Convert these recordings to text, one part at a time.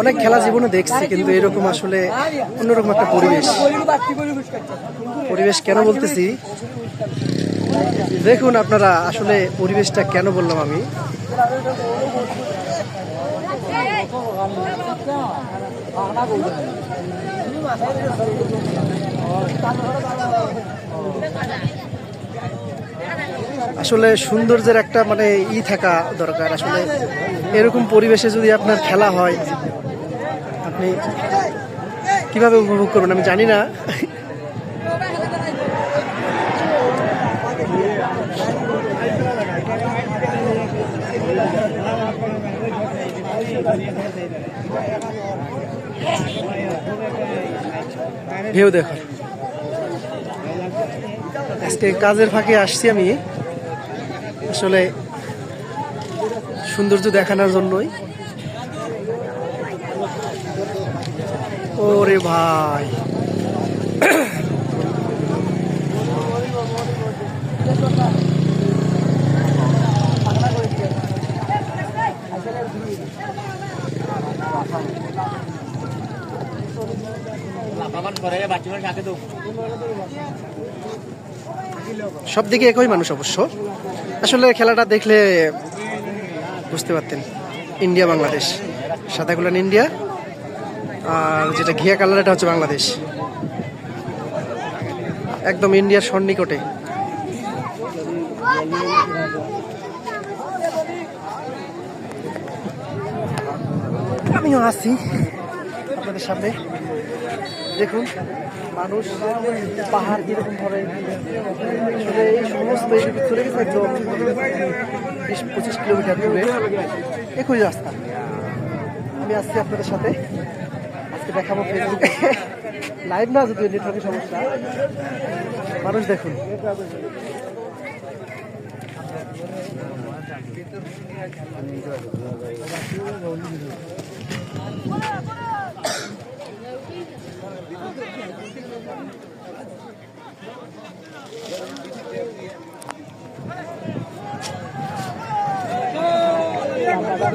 অনেক খেলা জীবনে দেখছি কিন্তু এরকম আসলে অন্যরকম একটা পরিবেশ। পরিবেশ কেন বলতেছি? দেখুন আপনারা আসলে পরিবেশটা কেন বললাম আমি? আসলে সৌন্দর্যের একটা মানে ই থাকা দরকার। আসলে এরকম পরিবেশে যদি আপনার খেলা হয়, আপনি কীভাবে উপভোগ করবেন আমি জানি না। ঢেউ দেখো। আজকে কাজের ফাঁকে আসছি আমি। আসলে সৌন্দর্য দেখানোর জন্যই। ওরে ভাই। সব দিকে একই মানুষ অবশ্য। আসলে খেলাটা দেখলে বুঝতে পারতেন। ইন্ডিয়া, বাংলাদেশ। সাদা গুলান ইন্ডিয়া। আর যেটা ঘিয়া কালার, এটা হচ্ছে বাংলাদেশ। একদম ইন্ডিয়ার সন্নিকটে। আমিও আছি। আপনাদের সামনে। দেখুন, মানুষ পাহাড় যেরকম ভাবে এই সমস্ত চলে গেছে একদম বিশ পঁচিশ কিলোমিটার দূরে একই রাস্তা। আমি আসছি আপনাদের সাথে আজকে দেখাবো ফেসবুকে লাইভ না যদি নেটওয়ার্কের সমস্যা। মানুষ দেখুন।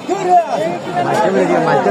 মাঝে মাঝে